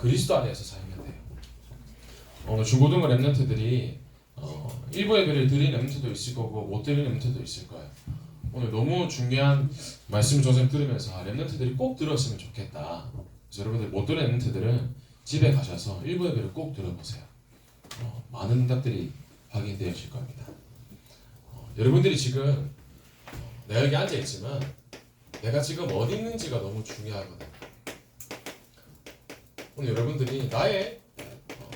그리스도 안에서 살면 돼요. 오늘 중고등부 랩런트들이 어, 일부 예배를 드린 랩런트도 있을 거고 못 드린 랩런트도 있을 거예요. 오늘 너무 중요한 말씀 조금 들으면서 아, 랩런트들이 꼭 들었으면 좋겠다. 그래서 여러분들 못 들은 랩런트들은 집에 가셔서 일부 예배를 꼭 들어보세요. 어, 많은 응답들이 확인되실 겁니다. 어, 여러분들이 지금 어, 내가 여기 앉아 있지만 내가 지금 어디 있는지가 너무 중요하거든. 오늘 여러분들이 나의 어,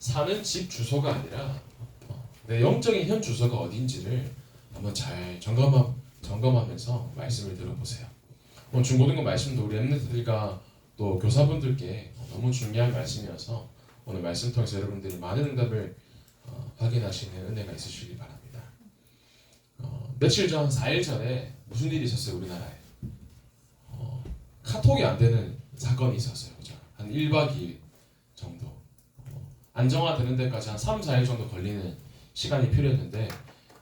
사는 집 주소가 아니라 어, 내 영적인 현 주소가 어딘지를 한번 잘 점검하, 점검하면서 말씀을 들어보세요. 오늘 중고등부 말씀도 우리 엠네트들과 또 교사분들께 너무 중요한 말씀이어서 오늘 말씀 통해서 여러분들이 많은 응답을 어, 확인하시는 은혜가 있으시기 바랍니다. 어, 며칠 전, 4일 전에 무슨 일이 있었어요, 우리나라에? 어, 카톡이 안 되는 사건이 있었어요. 그죠? 한 1박 2일 정도. 어, 안정화되는 데까지 한 3, 4일 정도 걸리는 시간이 필요했는데,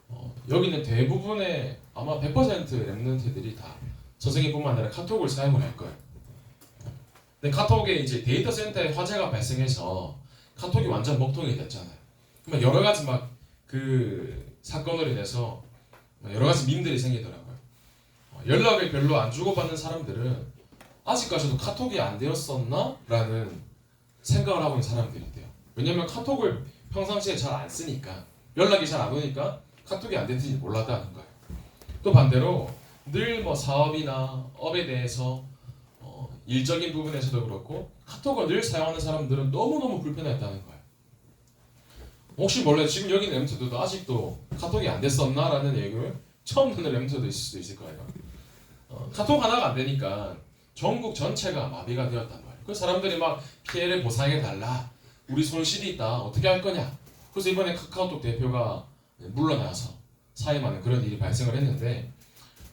어, 여기는 대부분의 아마 100% 랩런트들이 다 선생님뿐만 아니라 카톡을 사용을 할 거예요. 근데 카톡에 이제 데이터 센터에 화재가 발생해서 카톡이 완전 먹통이 됐잖아요. 그러면 여러 가지 막 그 사건으로 인해서 여러 가지 밈들이 생기더라고요. 어, 연락을 별로 안 주고받는 사람들은 아직까지도 카톡이 안 되었었나? 라는 생각을 하고 있는 사람들이 돼요. 왜냐면 카톡을 평상시에 잘 안 쓰니까 연락이 잘 안 오니까 카톡이 안 됐는지 몰랐다는 거예요. 또 반대로 늘 뭐 사업이나 업에 대해서 어, 일적인 부분에서도 그렇고 카톡을 늘 사용하는 사람들은 너무너무 불편했다는 거예요. 혹시 몰라요. 지금 여기 있는 엠트도 아직도 카톡이 안 됐었나 라는 얘기를 처음 듣는 엠트도 있을 수도 있을 거예요. 어, 카톡 하나가 안 되니까 전국 전체가 마비가 되었단 말이에요. 그 사람들이 막 피해를 보상해 달라. 우리 손실이 있다. 어떻게 할 거냐. 그래서 이번에 카카오톡 대표가 물러나서 사임하는 그런 일이 발생을 했는데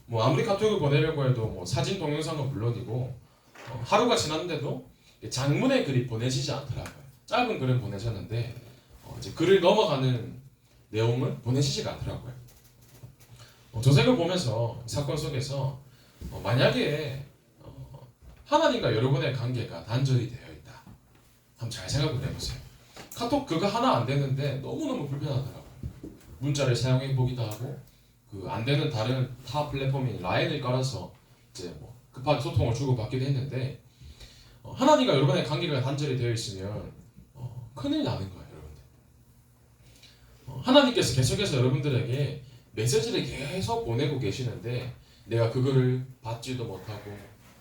뭐 아무리 카톡을 보내려고 해도 뭐 사진 동영상은 물론이고 어, 하루가 지났는데도 장문의 글이 보내지지 않더라고요. 짧은 글은 보내셨는데 어, 이제 글을 넘어가는 내용은 보내지지가 않더라고요. 어, 저 책을 보면서 이 사건 속에서 어, 만약에 어, 하나님과 여러분의 관계가 단절이 되어 있다. 한번 잘 생각을 해보세요. 카톡 그거 하나 안 되는데 너무너무 불편하더라고요. 문자를 사용해 보기도 하고 그 안 되는 다른 타 플랫폼인 라인을 깔아서 이제 뭐 급하게 소통을 주고받기도 했는데 어, 하나님과 여러분의 관계가 단절이 되어 있으면 어, 큰일 나는 거예요, 여러분들. 어, 하나님께서 계속해서 여러분들에게 메시지를 계속 보내고 계시는데 내가 그거를 받지도 못하고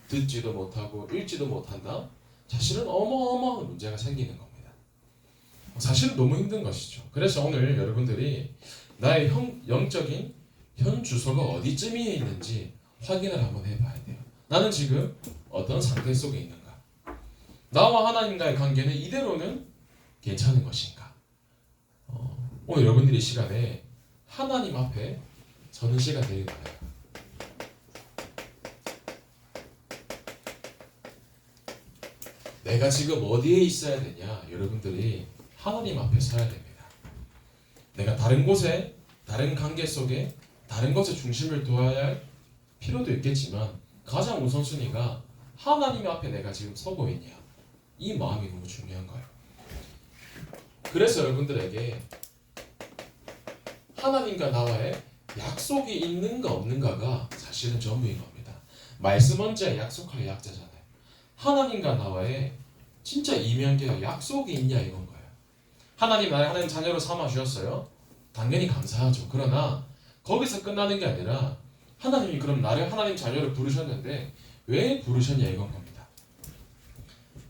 듣지도 못하고 읽지도 못한다. 사실은 어마어마한 문제가 생기는 겁니다. 사실은 너무 힘든 것이죠. 그래서 오늘 여러분들이 나의 형, 영적인 현 주소가 어디쯤에 있는지 확인을 한번 해봐야 돼요. 나는 지금 어떤 상태 속에 있는가? 나와 하나님과의 관계는 이대로는 괜찮은 것인가? 어, 오늘 여러분들이 이 시간에 하나님 앞에 서는 시간 되길 바라요. 내가 지금 어디에 있어야 되냐? 여러분들이 하나님 앞에 서야 됩니다. 내가 다른 곳에, 다른 관계 속에, 다른 것에 중심을 두어야 할 필요도 있겠지만 가장 우선순위가 하나님 앞에 내가 지금 서고 있냐? 이 마음이 너무 중요한 거예요. 그래서 여러분들에게 하나님과 나와의 약속이 있는가 없는가가 사실은 전부인 겁니다. 말씀 언제 약속할 약자잖아요. 하나님과 나와의 진짜 이면계가 약속이 있냐 이건 거예요. 하나님 나를 하나님 자녀로 삼아 주셨어요. 당연히 감사하죠. 그러나 거기서 끝나는 게 아니라 하나님이 그럼 나를 하나님 자녀로 부르셨는데 왜 부르셨냐 이건 겁니다.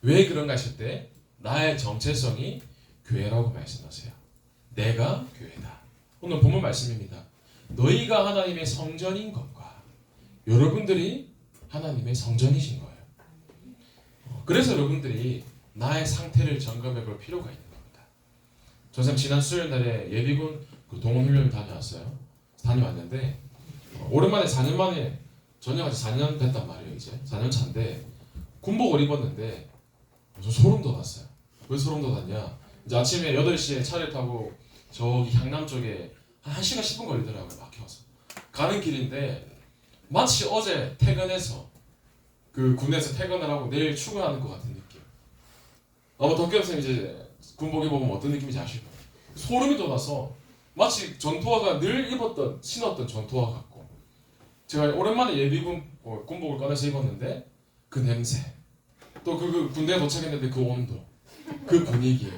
왜 그런가 하실 때 나의 정체성이 교회라고 말씀하세요. 내가 교회다. 오늘 본문 말씀입니다. 너희가 하나님의 성전인 것과 여러분들이 하나님의 성전이신 거예요. 어, 그래서 여러분들이 나의 상태를 점검해 볼 필요가 있는 겁니다. 저는 지난 수요일 날에 예비군 그 동원 훈련을 다녀왔어요. 다녀왔는데 어, 오랜만에 4년 만에 전역한 지 4년 됐단 말이에요 이제 4년 차인데 군복을 입었는데 저 소름 돋았어요. 왜 소름 돋았냐? 이제 아침에 8시에 차를 타고 저기 향남 쪽에 한 1시간 10분 걸리더라고요 막혀서 가는 길인데 마치 어제 퇴근해서 그 군에서 퇴근을 하고 내일 출근하는 것 같은 느낌 아마 덕계 선생 이제 군복 입어보면 어떤 느낌인지 아실 거예요. 소름이 돋아서 마치 전투화가 늘 입었던 신었던 전투화 같고 제가 오랜만에 예비군 어, 군복을 꺼내서 입었는데 그 냄새 또그 군대에 도착했는데 그 온도 그 분위기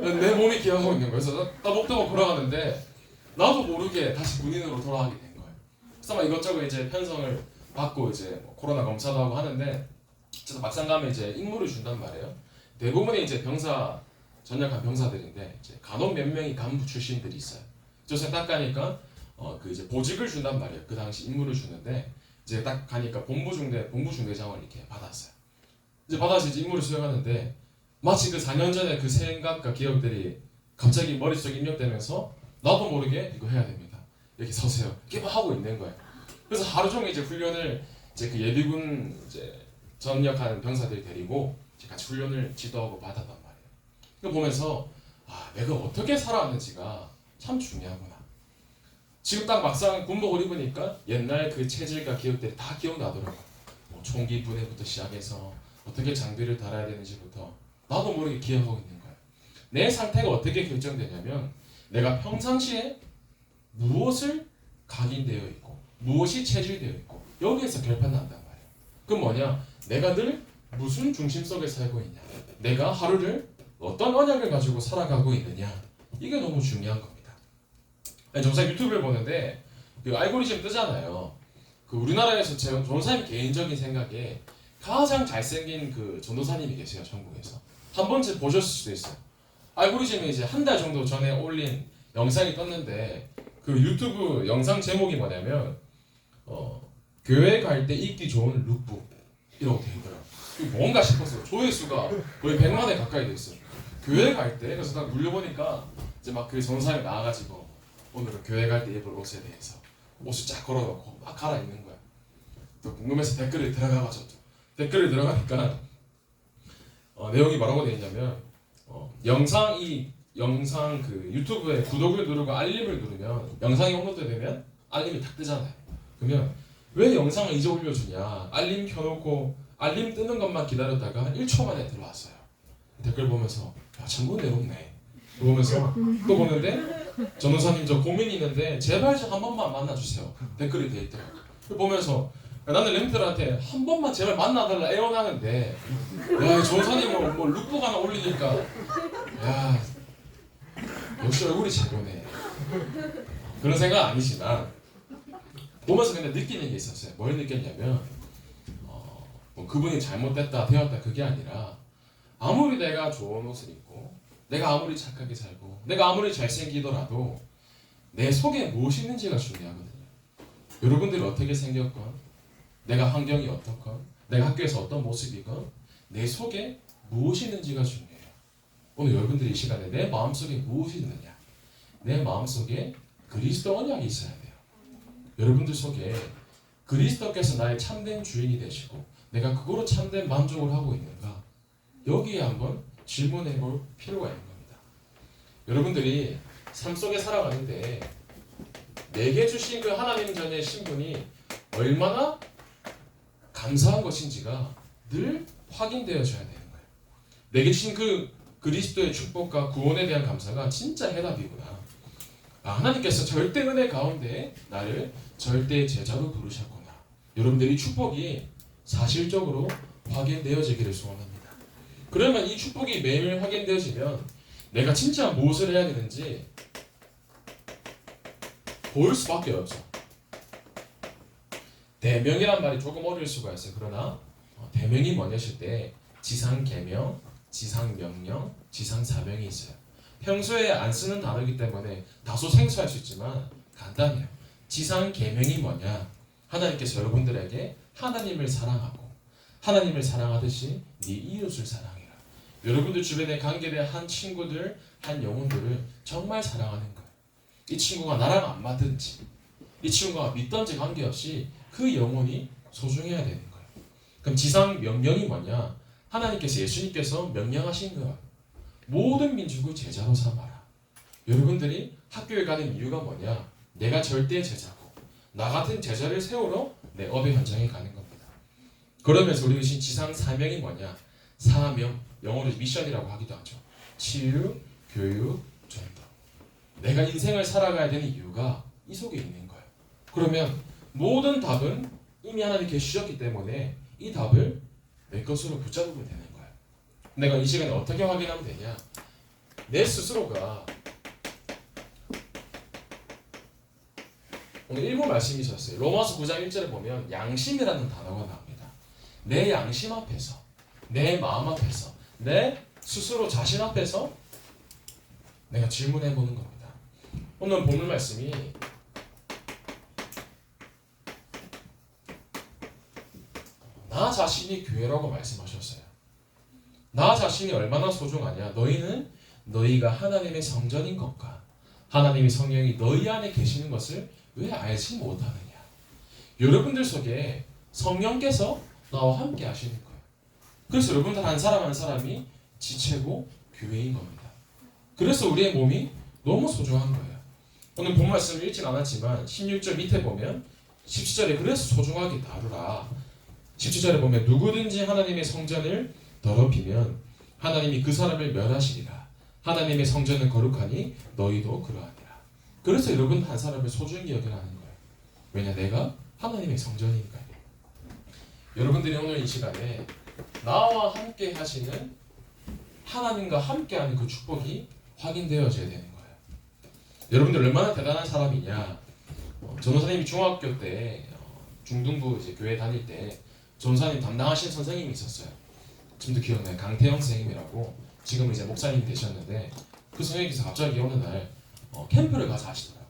내 몸이 기억하고 있는 거예요. 그래서 따복 따복 걸어가는데 나도 모르게 다시 군인으로 돌아가게 된 거예요. 그래서 막 이것저것 이제 편성을 받고 이제 뭐 코로나 검사도 하고 하는데 그래서 막상 가면 이제 임무를 준단 말이에요. 대부분이 이제 병사 전역한 병사들인데 이제 간혹 몇 명이 간부 출신들이 있어요. 저서 딱 가니까 어 그 이제 보직을 준단 말이에요. 그 당시 임무를 주는데 이제 딱 가니까 본부 중대 본부 중대장을 이렇게 받았어요. 이제 받아서 이제 임무를 수행하는데 마치 그 4년 전에 그 생각과 기억들이 갑자기 머릿속에 입력되면서 나도 모르게 이거 해야 됩니다. 이렇게 서세요. 이렇게 막 하고 있는 거예요. 그래서 하루 종일 이제 훈련을 이제 그 예비군 이제 전역한 병사들 데리고 같이 훈련을 지도하고 받았단 말이에요. 이거 보면서 아 내가 어떻게 살아왔는지가 참 중요하구나. 지금 딱 막상 군복을 입으니까 옛날 그 체질과 기억들이 다 기억나더라고. 뭐 총기 분해부터 시작해서 어떻게 장비를 달아야 되는지부터 나도 모르게 기억하고 있는 거야. 내 상태가 어떻게 결정되냐면 내가 평상시에 무엇을 각인되어 있고 무엇이 체질되어 있고 여기에서 결판난단 말이야. 그럼 뭐냐? 내가 늘 무슨 중심 속에 살고 있냐? 내가 하루를 어떤 언약을 가지고 살아가고 있느냐? 이게 너무 중요한 겁니다. 정사 유튜브를 보는데 그 알고리즘 뜨잖아요. 그 우리나라에서 제 전사님 개인적인 생각에 가장 잘생긴 그 전도사님이 계세요 전국에서 한 번쯤 보셨을 수도 있어요. 알고리즘이 이제 한 달 정도 전에 올린 영상이 떴는데 그 유튜브 영상 제목이 뭐냐면 어, 교회 갈때 입기 좋은 룩북 이라고 돼 있더라고. 뭔가 싶었어요. 조회수가 거의 100만에 가까이 돼 있어요. 교회 갈 때 그래서 딱 눌려보니까 이제 막 그 전사님 나와가지고 오늘은 교회 갈 때 입을 옷에 대해서 옷을 쫙 걸어놓고 막 갈아입는 거야. 또 궁금해서 댓글을 들어가가지고 댓글을 들어가니까 어, 내용이 뭐라고 되어 있냐면 어, 영상 이 영상 그 유튜브에 구독을 누르고 알림을 누르면 영상이 업로드되면 알림이 탁 뜨잖아요. 그러면 왜 영상을 이제 올려주냐? 알림 켜놓고 알림 뜨는 것만 기다렸다가 1초 만에 들어왔어요. 댓글 보면서 야 참고 내롭네. 보면서 또 보는데 전우사님 저 고민이 있는데 제발 좀한 번만 만나주세요. 댓글이 돼 있더라고. 보면서 나는 램들한테 한 번만 제발 만나달라 애원하는데 야 전우사님 뭐, 뭐 룩북 하나 올리니까 야 역시 얼굴이 최고네. 그런 생각 아니지만 보면서 근데 느끼는 게 있었어요. 뭘 느꼈냐면 어, 뭐 그분이 잘못됐다 되었다 그게 아니라 아무리 내가 좋은 옷을 입고 내가 아무리 착하게 살고 내가 아무리 잘생기더라도 내 속에 무엇이 있는지가 중요하거든요. 여러분들이 어떻게 생겼건 내가 환경이 어떻건 내가 학교에서 어떤 모습이건 내 속에 무엇이 있는지가 중요해요. 오늘 여러분들이 이 시간에 내 마음속에 무엇이 있느냐 내 마음속에 그리스도 언약이 있어야 돼요. 여러분들 속에 그리스도께서 나의 참된 주인이 되시고 내가 그거로 참된 만족을 하고 있는가 여기에 한번 질문해 볼 필요가 있는 겁니다. 여러분들이 삶 속에 살아가는데 내게 주신 그 하나님 전의 신분이 얼마나 감사한 것인지가 늘 확인되어져야 되는 거예요. 내게 주신 그 그리스도의 축복과 구원에 대한 감사가 진짜 해답이구나. 아, 하나님께서 절대 은혜 가운데 나를 절대 제자로 부르셨구나. 여러분들이 축복이 사실적으로 확인되어지기를 소원합니다. 그러면 이 축복이 매일 확인되어지면 내가 진짜 무엇을 해야 되는지 볼 수밖에 없죠. 대명이란 말이 조금 어려울 수가 있어요. 그러나 어, 대명이 뭐냐실 때 지상 계명, 지상 명령, 지상 사명이 있어요. 평소에 안 쓰는 단어이기 때문에 다소 생소할 수 있지만 간단해요. 지상 계명이 뭐냐? 하나님께서 여러분들에게 하나님을 사랑하고 하나님을 사랑하듯이 네 이웃을 사랑해라. 여러분들 주변에 관계된 한 친구들, 한 영혼들을 정말 사랑하는 거예요. 이 친구가 나랑 안 맞든지, 이 친구가 믿던지 관계없이 그 영혼이 소중해야 되는 거예요. 그럼 지상 명령이 뭐냐? 하나님께서 예수님께서 명령하신 것 모든 민족을 제자로 삼아라. 여러분들이 학교에 가는 이유가 뭐냐? 내가 절대 제자고 나 같은 제자를 세우러 내 업의 현장에 가는 겁니다. 그러면서 우리 주신 지상 사명이 뭐냐? 사명 영어로 미션이라고 하기도 하죠. 치유, 교육, 전도. 내가 인생을 살아가야 되는 이유가 이 속에 있는 거예요. 그러면 모든 답은 이미 하나님께 주셨기 때문에 이 답을 내 것으로 붙잡으면 되는 거예요. 내가 이 시간에 어떻게 확인하면 되냐? 내 스스로가 오늘 일부 말씀이 있었어요. 로마서 9장 1절에 보면 양심이라는 단어가 나옵니다. 내 양심 앞에서, 내 마음 앞에서, 내 스스로 자신 앞에서 내가 질문해 보는 겁니다. 오늘 본문 말씀이 나 자신이 교회라고 말씀하셨어요. 나 자신이 얼마나 소중하냐? 너희는 너희가 하나님의 성전인 것과 하나님의 성령이 너희 안에 계시는 것을 왜 알지 못하느냐? 여러분들 속에 성령께서 나와 함께 하시는 거예요. 그래서 여러분들 한 사람 한 사람이 지체고 교회인 겁니다. 그래서 우리의 몸이 너무 소중한 거예요. 오늘 본 말씀을 읽진 않았지만 16절 밑에 보면 17절에 그래서 소중하게 다루라. 17절에 보면 누구든지 하나님의 성전을 더럽히면 하나님이 그 사람을 멸하시리라. 하나님의 성전은 거룩하니 너희도 그러하니라. 그래서 여러분 한 사람을 소중히 여기라는 거예요. 왜냐 내가 하나님의 성전이니까요. 여러분들이 오늘 이 시간에 나와 함께 하시는 하나님과 함께하는 그 축복이 확인되어져야 되는 거예요. 여러분들 얼마나 대단한 사람이냐? 어, 전도사님이 중학교 때 어, 중등부 이제 교회 다닐 때 전도사님 담당하신 선생님이 있었어요. 지금도 기억나요. 강태영 선생님이라고 지금 이제 목사님 되셨는데 그 선생님께서 갑자기 어느 날 어, 캠프를 가서 하시더라고요.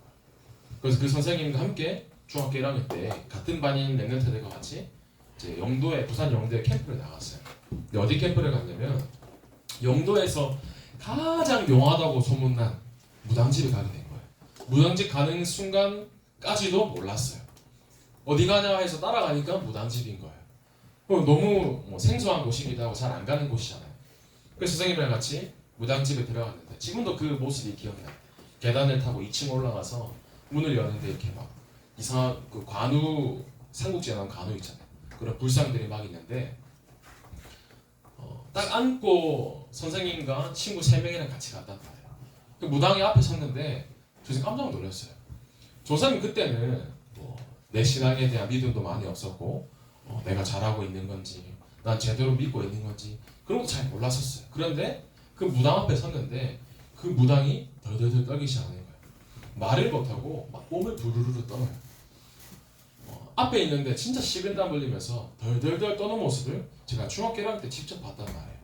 그래서 그 선생님과 함께 중학교 1학년 때 같은 반인 랩런트들과 같이 이제 영도에 부산 영도에 캠프를 나갔어요. 근데 어디 캠프를 갔냐면 영도에서 가장 용하다고 소문난 무당집에 가게 된 거예요. 무당집 가는 순간까지도 몰랐어요. 어디 가냐 해서 따라가니까 무당집인 거예요. 너무 뭐 생소한 곳이기도 하고 잘 안 가는 곳이잖아요. 그래서 선생님이랑 같이 무당집에 들어갔는데 지금도 그 모습이 기억나요. 계단을 타고 2층 올라가서 문을 여는데 이렇게 막 이상한 그 관우 삼국지에 나온 관우 있잖아요. 그런 불상들이 막 있는데 어, 딱 앉고 선생님과 친구 세 명이랑 같이 갔단 말이에요. 그 무당이 앞에 섰는데 저 지금 깜짝 놀랐어요. 조사님 그때는 뭐 내 신앙에 대한 믿음도 많이 없었고 어, 내가 잘하고 있는 건지 난 제대로 믿고 있는 건지 그런 것도 잘 몰랐었어요. 그런데 그 무당 앞에 섰는데 그 무당이 덜덜덜 떨기 시작하는 거예요. 말을 못하고 막 몸을 부르르르 떠요. 어, 앞에 있는데 진짜 식은땀 흘리면서 덜덜덜 떠는 모습을 제가 중학교 1학년 때 직접 봤단 말이에요.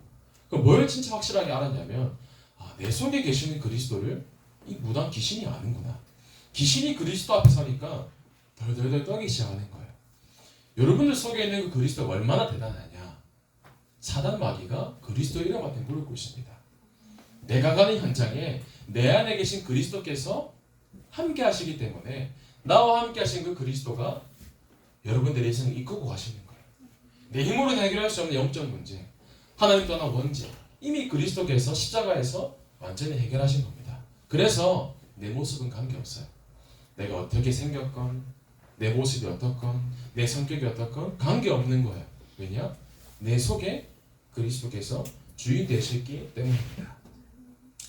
그럼 뭘 진짜 확실하게 알았냐면 아, 내 속에 계시는 그리스도를 이 무당 귀신이 아는구나. 귀신이 그리스도 앞에 서니까 덜덜덜 떨기 시작하는 거예요. 여러분들 속에 있는 그 그리스도가 얼마나 대단하냐? 사단 마귀가 그리스도 이름한테 물고 있습니다. 내가 가는 현장에 내 안에 계신 그리스도께서 함께 하시기 때문에 나와 함께 하신 그 그리스도가 여러분들의 인생을 이끌고 가시는 거예요. 내 힘으로 해결할 수 없는 영적 문제, 하나님 떠난 원죄, 이미 그리스도께서 십자가에서 완전히 해결하신 겁니다. 그래서 내 모습은 관계없어요. 내가 어떻게 생겼건, 내 모습이 어떻건, 내 성격이 어떻건 관계없는 거예요. 왜냐? 내 속에 그리스도께서 주인 되셨기 때문입니다.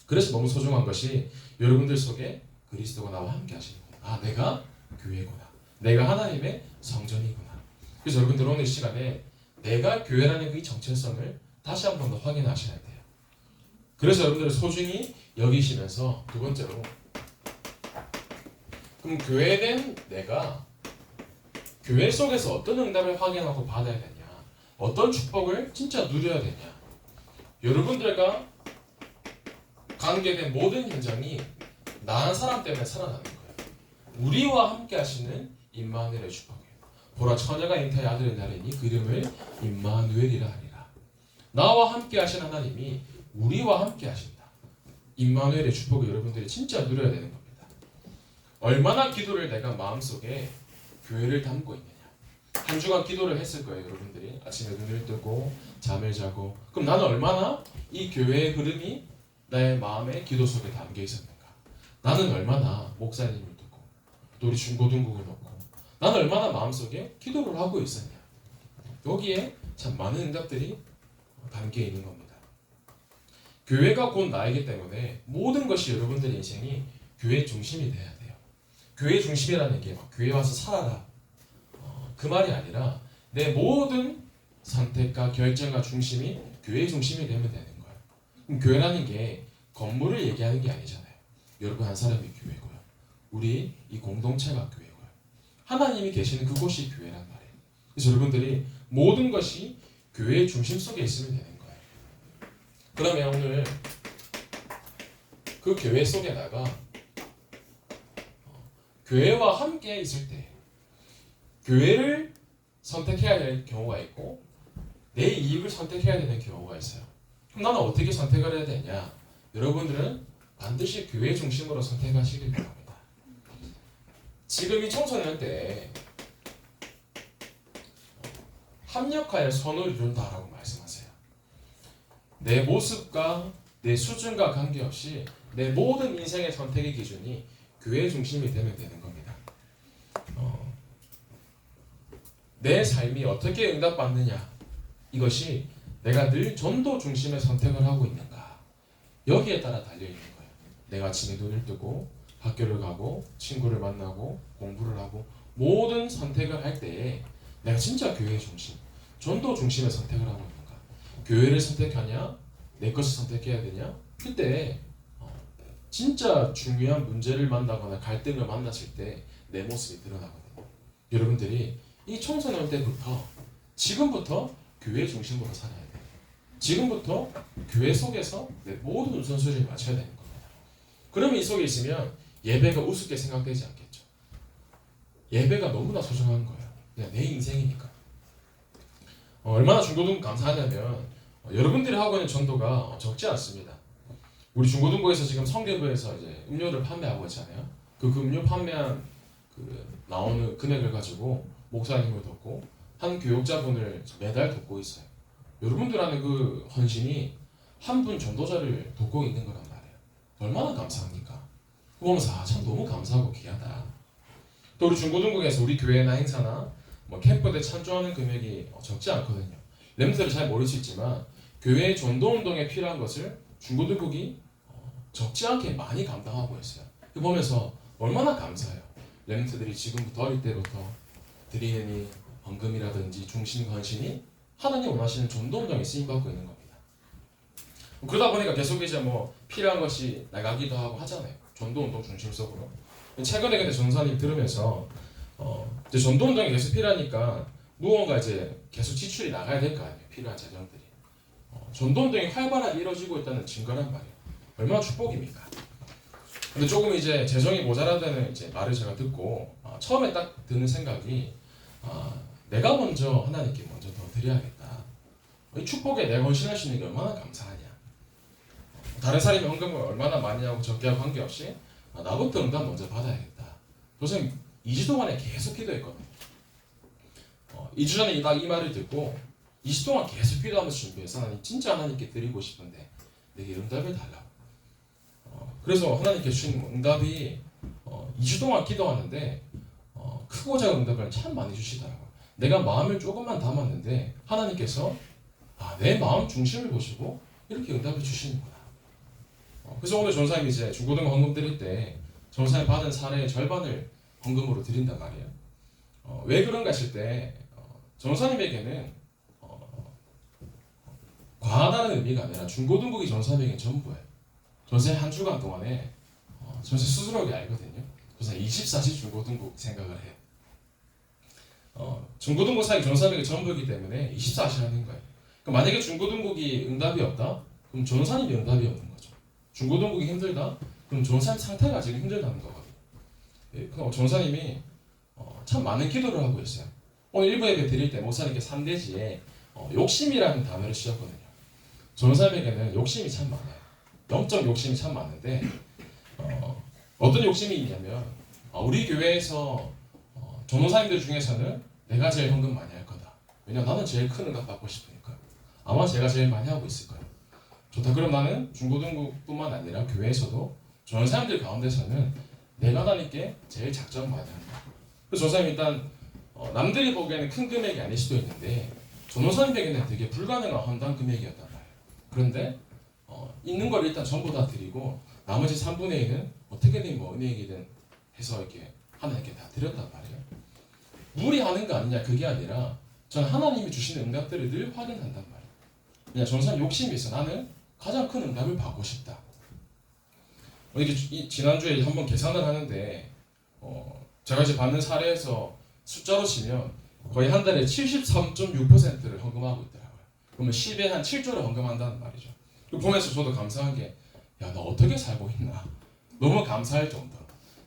그래서 너무 소중한 것이 여러분들 속에 그리스도가 나와 함께 하시는 거예요. 아, 내가 교회구나. 내가 하나님의 성전이구나. 그래서 여러분들 오늘 이 시간에 내가 교회라는 그 정체성을 다시 한 번 더 확인하셔야 돼요. 그래서 여러분들을 소중히 여기시면서 두 번째로 그럼 교회된 내가 교회 속에서 어떤 응답을 확인하고 받아야 되냐? 어떤 축복을 진짜 누려야 되냐? 여러분들과 관계된 모든 현장이 나한 사람 때문에 살아나는 거예요. 우리와 함께 하시는 임마누엘의 축복이에요. 보라 처녀가 잉타의 아들의 날이니 그 이름을 임마누엘이라 하리라. 나와 함께 하신 하나님이 우리와 함께 하신다. 임마누엘의 축복을 여러분들이 진짜 누려야 되는 겁니다. 얼마나 기도를 내가 마음속에 교회를 담고 있느냐. 한 주간 기도를 했을 거예요, 여러분들이. 아침에 눈을 뜨고 잠을 자고. 그럼 나는 얼마나 이 교회의 흐름이 나의 마음의 기도 속에 담겨 있었는가? 나는 얼마나 목사님을 듣고 또 우리 중고등국을 놓고 나는 얼마나 마음속에 기도를 하고 있었냐? 여기에 참 많은 응답들이 담겨 있는 겁니다. 교회가 곧 나이기 때문에 모든 것이 여러분들의 인생이 교회 중심이 돼야 돼요. 교회 중심이라는 게 막 교회 와서 살아라 어, 그 말이 아니라 내 모든 선택과 결정과 중심이 교회 중심이 되면 되는 교회라는 게 건물을 얘기하는 게 아니잖아요. 여러분 한 사람이 교회고요. 우리 이 공동체가 교회고요. 하나님이 계시는 그곳이 교회란 말이에요. 그래서 여러분들이 모든 것이 교회의 중심 속에 있으면 되는 거예요. 그러면 오늘 그 교회 속에다가 어, 교회와 함께 있을 때 교회를 선택해야 될 경우가 있고 내 이익을 선택해야 되는 경우가 있어요. 그럼 나는 어떻게 선택을 해야 되냐? 여러분들은 반드시 교회 중심으로 선택하시길 바랍니다. 지금 이 청소년 때 합력하여 선을 이룬다라고 말씀하세요. 내 모습과 내 수준과 관계없이 내 모든 인생의 선택의 기준이 교회 중심이 되면 되는 겁니다. 어, 내 삶이 어떻게 응답받느냐 이것이 내가 늘 전도 중심의 선택을 하고 있는가 여기에 따라 달려 있는 거예요. 내가 아침에 눈을 뜨고 학교를 가고 친구를 만나고 공부를 하고 모든 선택을 할 때에 내가 진짜 교회 중심, 전도 중심의 선택을 하고 있는가? 교회를 선택하냐? 내 것을 선택해야 되냐? 그때 어, 진짜 중요한 문제를 만나거나 갈등을 만났을 때 내 모습이 드러나거든요. 여러분들이 이 청소년 때부터 지금부터 교회 중심으로 살아야 돼요. 지금부터 교회 속에서 내 모든 우선순위를 맞춰야 되는 겁니다. 그러면 이 속에 있으면 예배가 우습게 생각되지 않겠죠. 예배가 너무나 소중한 거예요. 그냥 내 인생이니까. 어, 얼마나 중고등 감사하냐면 어, 여러분들이 하고 있는 전도가 어, 적지 않습니다. 우리 중고등부에서 지금 성계부에서 이제 음료를 판매하고 있잖아요. 그, 그 음료 판매한 그 나오는 금액을 가지고 목사님을 돕고 한 교육자분을 매달 돕고 있어요. 여러분들 안에 그 헌신이 한 분 전도자를 돕고 있는 거란 말이에요. 얼마나 감사합니까? 그거 보면서 아, 참 너무 감사하고 귀하다. 또 우리 중고등국에서 우리 교회나 행사나 뭐 캠프에 참조하는 금액이 적지 않거든요. 렘들을 잘 있지만 교회 전도 운동에 필요한 것을 중고등국이 어, 적지 않게 많이 감당하고 있어요. 그 보면서 얼마나 감사해요. 렘트들이 지금부터 어릴 때부터 드리는 이 헌금이라든지 중심 관심이 하나님 원하시는 전도 운동에 쓰임 받고 있는 겁니다. 그러다 보니까 계속 이제 뭐 필요한 것이 나가기도 하고 하잖아요. 전도 운동 중심적으로. 최근에 근데 전사님 들으면서 어 이제 전도 운동이 계속 필요하니까 무언가 이제 계속 지출이 나가야 될 거 아니에요. 필요한 재정들이. 어, 전도 운동이 활발하게 이루어지고 있다는 증거란 말이에요. 얼마나 축복입니까? 근데 조금 이제 재정이 모자라다는 이제 말을 제가 듣고 어, 처음에 딱 드는 생각이 아, 내가 먼저 하나님께 먼저 더 드려야겠다. 이 축복에 내가 헌신할 수 있는 게 얼마나 감사하냐. 다른 사람이 헌금을 얼마나 많이 하고 적게 하고 관계없이 아, 나부터 응답 먼저 받아야겠다. 도저히 2주 동안에 계속 기도했거든요. 어, 2주 전에 이, 이 말을 듣고 2주 동안 계속 기도하면서 준비해서 하나님 진짜 하나님께 드리고 싶은데 내게 응답을 달라고. 어, 그래서 하나님께 주신 응답이 어, 2주 동안 기도하는데 어, 크고 작은 응답을 참 많이 주시더라고요. 내가 마음을 조금만 담았는데 하나님께서 아, 내 마음 중심을 보시고 이렇게 응답을 주시는구나. 어, 그래서 오늘 전사님 이제 중고등부 헌금 드릴 때 전사님 받은 사례의 절반을 헌금으로 드린단 말이에요. 어, 왜 그런가 했을 때 어, 전사님에게는 어, 과하다는 의미가 아니라 중고등부기 전사님에게 전부예요. 전사님 한 주간 동안에 어, 전사 스스로에게 알거든요. 그래서 24시 중고등부 생각을 해요. 어, 중고등부 사이 전사님에게 전부이기 때문에 24시 하는 거예요. 그럼 만약에 중고등국이 응답이 없다? 그럼 전사님이 응답이 없는 거죠. 중고등국이 힘들다? 그럼 전사님 상태가 지금 힘들다는 거거든요. 예, 그럼 전사님이 어, 참 많은 기도를 하고 있어요. 오늘 일부 예배 드릴 때 목사님께 3대지에 어, 욕심이라는 단어를 쓰셨거든요. 전사님에게는 욕심이 참 많아요. 영적 욕심이 참 많은데 어, 어떤 욕심이 있냐면 어, 우리 교회에서 어, 전도사님들 중에서는 내가 제일 헌금 많이 할 거다. 왜냐 나는 제일 큰 응답 받고 싶으니까. 아마 제가 제일 많이 하고 있을 거예요. 좋다. 그럼 나는 중고등부뿐만 아니라 교회에서도 전사님들 가운데서는 내가 하나님께 제일 작정 많이 한다. 그래서 전사님 일단 어, 남들이 보기에는 큰 금액이 아닐 수도 있는데 전호사님에게는 되게 불가능한 헌당 금액이었단 말이에요. 그런데 어, 있는 걸 일단 전부 다 드리고 나머지 3분의 2는 어떻게든 뭐 은행이든 해서 이렇게 하나님께 다 드렸단 말이에요. 무리하는 거 아니냐 그게 아니라 저는 하나님이 주시는 응답들을 늘 확인한단 말이에요. 그냥 사람 욕심이 있어. 나는 가장 큰 응답을 받고 싶다. 어, 이게 주- 이- 지난주에 한번 계산을 하는데 어, 제가 이제 받는 사례에서 숫자로 치면 거의 한 달에 73.6%를 헌금하고 있더라고요. 그러면 10에 한 7조를 헌금한다는 말이죠. 그 보면서 저도 감사한 게, 야, 나 어떻게 살고 있나. 너무 감사할 정도.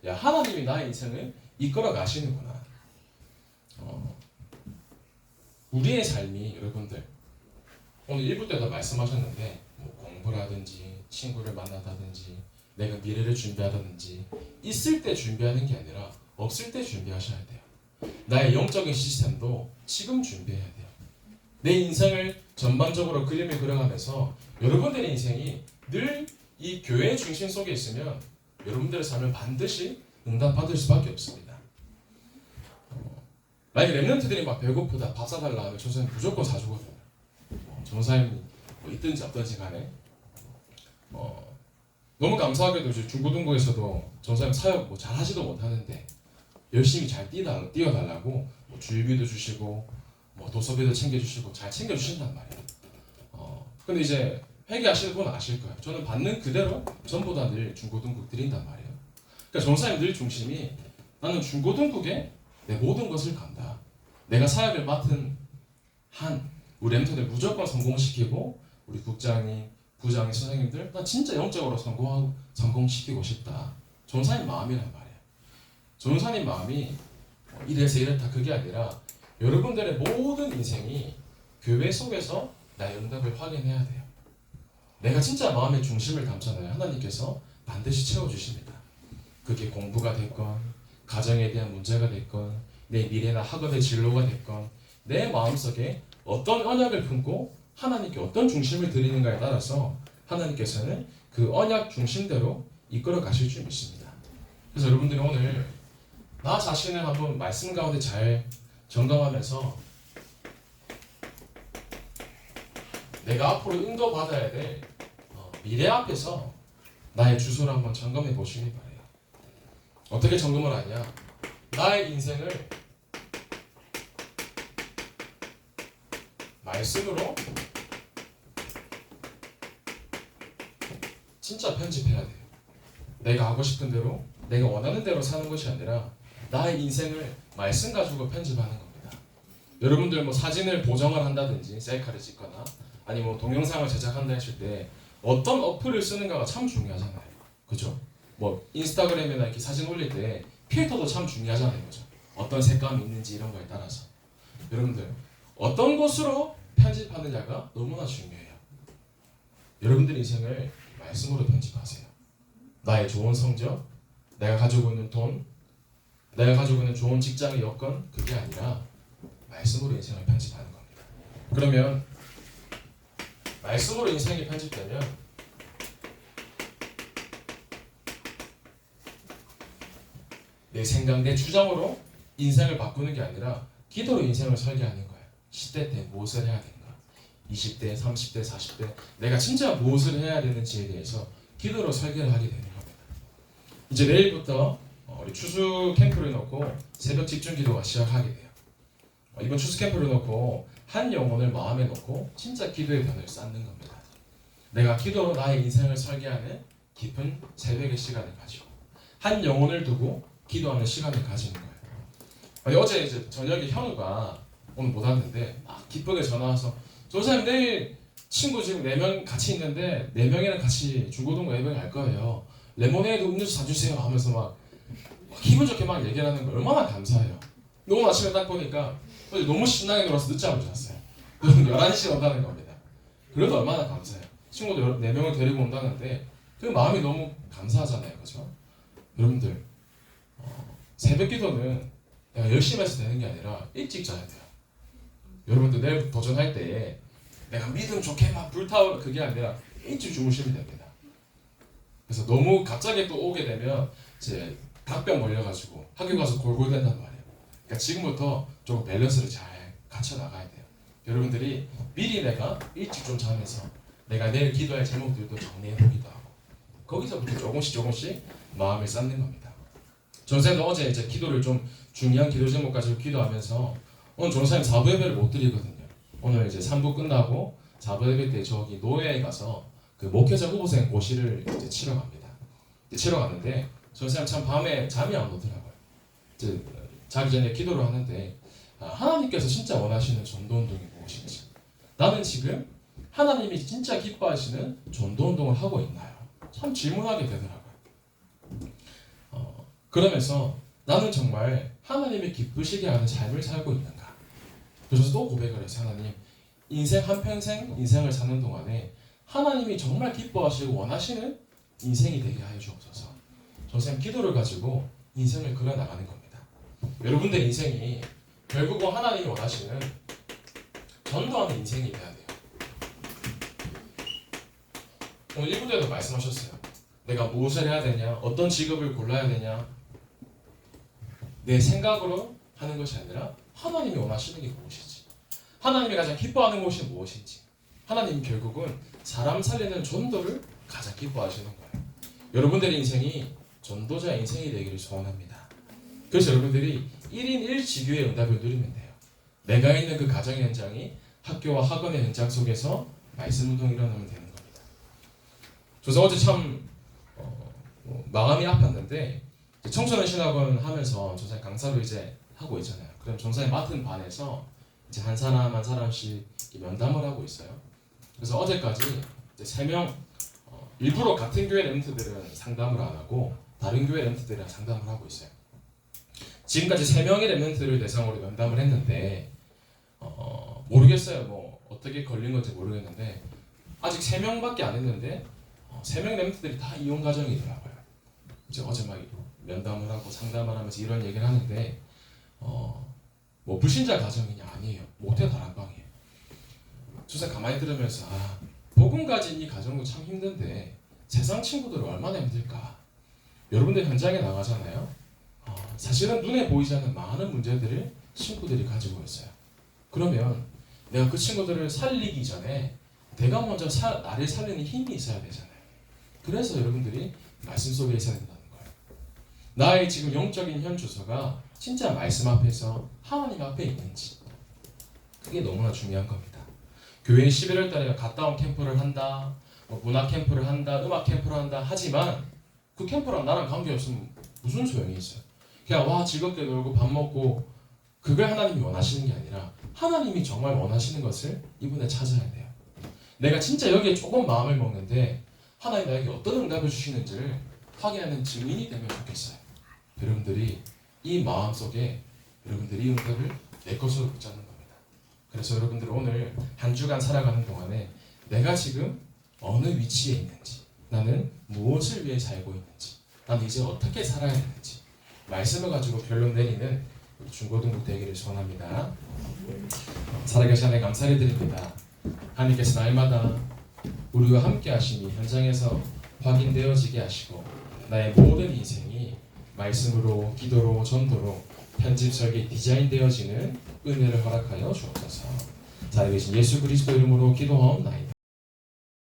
야, 하나님이 나의 인생을 이끌어 가시는구나. 어, 우리의 삶이 여러분들, 오늘 1부 때도 말씀하셨는데, 뭐 공부라든지, 친구를 만나다든지, 내가 미래를 준비하다든지, 있을 때 준비하는 게 아니라, 없을 때 준비하셔야 돼요. 나의 영적인 시스템도 지금 준비해야 돼요. 내 인생을 전반적으로 그림을 그려가면서 여러분들의 인생이 늘 이 교회 중심 속에 있으면 여러분들의 삶을 반드시 응답받을 수밖에 없습니다. 어, 만약에 랩런트들이 막 배고프다 밥 사달라 하면 저는 무조건 사주거든요. 어, 전사님이 뭐 있든지 없든지 간에 어, 너무 감사하게도 중고등부에서도 전사님 사역 뭐 잘하지도 못하는데 열심히 잘 뛰다, 뛰어달라고 뭐 주일비도 주시고 뭐 도서비도 챙겨주시고 잘 챙겨주신단 말이에요. 어, 근데 이제 회개하시는 분은 아실 거예요. 저는 받는 그대로 전부 다늘 중고등국 드린단 말이에요. 그러니까 전사님 늘 중심이 나는 중고등국에 내 모든 것을 간다. 내가 사역을 맡은 한 우리 엠터들 무조건 성공시키고 우리 국장님, 부장님, 선생님들 나 진짜 영적으로 성공하고 성공시키고 싶다. 전사님 마음이란 말이에요. 전사님 마음이 어, 이래서 이렇다 그게 아니라 여러분들의 모든 인생이 교회 속에서 나의 응답을 확인해야 돼요. 내가 진짜 마음의 중심을 담잖아요. 하나님께서 반드시 채워주십니다. 그게 공부가 됐건, 가정에 대한 문제가 됐건, 내 미래나 학업의 진로가 됐건, 내 마음속에 어떤 언약을 품고 하나님께 어떤 중심을 드리는가에 따라서 하나님께서는 그 언약 중심대로 이끌어 가실 줄 믿습니다. 그래서 여러분들이 오늘 나 자신을 한번 말씀 가운데 잘 점검하면서 내가 앞으로 인도받아야 될 어, 미래 앞에서 나의 주소를 한번 점검해 보시기 바래요. 어떻게 점검을 하냐? 나의 인생을 말씀으로 진짜 편집해야 돼요. 내가 하고 싶은 대로, 내가 원하는 대로 사는 것이 아니라 나의 인생을 말씀 가지고 편집하는 겁니다. 여러분들 뭐 사진을 보정을 한다든지 셀카를 찍거나 아니 뭐 동영상을 제작한다 했을 때 어떤 어플을 쓰는가가 참 중요하잖아요. 그죠? 뭐 인스타그램이나 이렇게 사진 올릴 때 필터도 참 중요하잖아요. 그죠? 어떤 색감이 있는지 이런 거에 따라서 여러분들 어떤 것으로 편집하느냐가 너무나 중요해요. 여러분들 인생을 말씀으로 편집하세요. 나의 좋은 성적, 내가 가지고 있는 돈, 내가 가지고 있는 좋은 직장의 여건 그게 아니라 말씀으로 인생을 편집하는 겁니다. 그러면 말씀으로 인생이 편집되면 내 생각, 내 주장으로 인생을 바꾸는 게 아니라 기도로 인생을 설계하는 거예요. 10대 때 무엇을 해야 되는가? 20대, 30대, 40대 내가 진짜 무엇을 해야 되는지에 대해서 기도로 설계를 하게 되는 겁니다. 이제 내일부터 어, 우리 추수 캠프를 놓고 새벽 집중 기도가 시작하게 돼요. 어, 이번 추수 캠프를 놓고 한 영혼을 마음에 놓고 진짜 기도의 변을 쌓는 겁니다. 내가 기도로 나의 인생을 설계하는 깊은 새벽의 시간을 가지고 한 영혼을 두고 기도하는 시간을 가지는 거예요. 아니, 어제 이제 저녁에 현우가 오늘 못 왔는데 막 기쁘게 전화 와서 조사님 내일 친구 지금 네 명 같이 있는데 네 명이랑 같이 중고등부 예배 갈 거예요. 레모네이드 음료수 사주세요 하면서 막, 막 기분 좋게 막 얘기를 하는 거 얼마나 감사해요. 오늘 아침에 딱 보니까 너무 신나게 놀아서 늦잠을 잤어요. 그럼 11시에 온다는 겁니다. 그래도 얼마나 감사해요. 친구들 4명을 데리고 온다는데 그 마음이 너무 감사하잖아요. 그죠? 여러분들 어, 새벽 기도는 내가 열심히 해서 되는 게 아니라 일찍 자야 돼요. 여러분들 내일 도전할 때 내가 믿음 좋게 막 불타오르 그게 아니라 일찍 주무시면 됩니다. 그래서 너무 갑자기 또 오게 되면 이제 닭병 걸려가지고 학교 가서 골골댄단 말이에요. 그러니까 지금부터 조금 밸런스를 잘 갖춰 나가야 돼요. 여러분들이 미리 내가 일찍 좀 자면서 내가 내일 기도할 제목들도 정리해 보기도 하고 거기서부터 조금씩 조금씩 마음을 쌓는 겁니다. 전사님도 어제 이제 기도를 좀 중요한 기도 제목 가지고 기도하면서 오늘 전사님 4부 예배를 못 드리거든요. 오늘 이제 3부 끝나고 4부 예배 때 저기 노예에 가서 그 목회자 후보생 고시를 이제 치러 갑니다. 치러 갔는데 전사님 참 밤에 잠이 안 오더라고요. 이제 자기 전에 기도를 하는데 아, 하나님께서 진짜 원하시는 전도 운동이 무엇인지 나는 지금 하나님이 진짜 기뻐하시는 전도 운동을 하고 있나요? 참 질문하게 되더라고요. 어, 그러면서 나는 정말 하나님이 기쁘시게 하는 삶을 살고 있는가? 그래서 또 고백을 했어요. 하나님, 인생 한 평생 인생을 사는 동안에 하나님이 정말 기뻐하시고 원하시는 인생이 되게 하여 주옵소서. 저쌤 기도를 가지고 인생을 그려 나가는 겁니다. 여러분들 인생이 결국은 하나님이 원하시는 전도하는 인생이 돼야 돼요. 오늘 1부에도 말씀하셨어요. 내가 무엇을 해야 되냐, 어떤 직업을 골라야 되냐, 내 생각으로 하는 것이 아니라 하나님이 원하시는 게 무엇인지, 하나님이 가장 기뻐하는 것이 무엇인지, 하나님 결국은 사람 살리는 전도를 가장 기뻐하시는 거예요. 여러분들의 인생이 전도자 인생이 되기를 소원합니다. 그래서 여러분들이 1인 1직유의 응답을 누리면 돼요. 내가 있는 그 가정의 현장이 학교와 학원의 현장 속에서 말씀 운동이 일어나면 되는 겁니다. 저서 어제 참 어, 뭐 마음이 아팠는데 청소년 신학원 하면서 전사님 강사로 이제 하고 있잖아요. 그럼 전사님 맡은 반에서 이제 한 사람 한 사람씩 면담을 하고 있어요. 그래서 어제까지 이제 세명 어, 일부러 같은 교회 렘트들은 상담을 안 하고 다른 교회 렘트들이랑 상담을 하고 있어요. 지금까지 세 명의 렘트를 대상으로 면담을 했는데 어, 모르겠어요. 뭐 어떻게 걸린 건지 모르겠는데 아직 세 명밖에 안 했는데 어, 세명 렘트들이 다 이혼 가정이더라고요. 이제 어제 막 면담을 하고 상담을 하면서 이런 얘기를 하는데 어, 뭐 불신자 가정이냐 아니에요. 모태 다락방이에요. 주사 가만히 들으면서 아, 복음 가진 이 가정도 참 힘든데 세상 친구들 얼마나 힘들까. 여러분들 현장에 나가잖아요. 어, 사실은 눈에 보이지 않는 많은 문제들을 친구들이 가지고 있어요. 그러면 내가 그 친구들을 살리기 전에 내가 먼저 사, 나를 살리는 힘이 있어야 되잖아요. 그래서 여러분들이 말씀 속에 있어야 거예요. 나의 지금 영적인 현 주소가 진짜 말씀 앞에서 하나님 앞에 있는지 그게 너무나 중요한 겁니다. 교회 11월 달에 갔다 온 캠프를 한다, 뭐 문화 캠프를 한다, 음악 캠프를 한다 하지만 그 캠프랑 나랑 관계 없으면 무슨 소용이 있어요? 그냥 와 즐겁게 놀고 밥 먹고 그걸 하나님이 원하시는 게 아니라 하나님이 정말 원하시는 것을 이분에 찾아야 돼요. 내가 진짜 여기에 조금 마음을 먹는데 하나님 나에게 어떤 응답을 주시는지를 확인하는 증인이 되면 좋겠어요. 여러분들이 이 마음 속에 여러분들이 이 응답을 내 것으로 붙잡는 겁니다. 그래서 여러분들 오늘 한 주간 살아가는 동안에 내가 지금 어느 위치에 있는지, 나는 무엇을 위해 살고 있는지, 나는 이제 어떻게 살아야 되는지 말씀을 가지고 결론 내리는 중고등부 되기를 소원합니다. 살아계신 하나님 감사를 드립니다. 하나님께서 날마다 우리와 함께 하심이 현장에서 확인되어지게 하시고 나의 모든 인생이 말씀으로 기도로 전도로 편집 설계 디자인되어지는 은혜를 허락하여 주옵소서. 자 계신 예수 그리스도 이름으로 기도하옵나이다.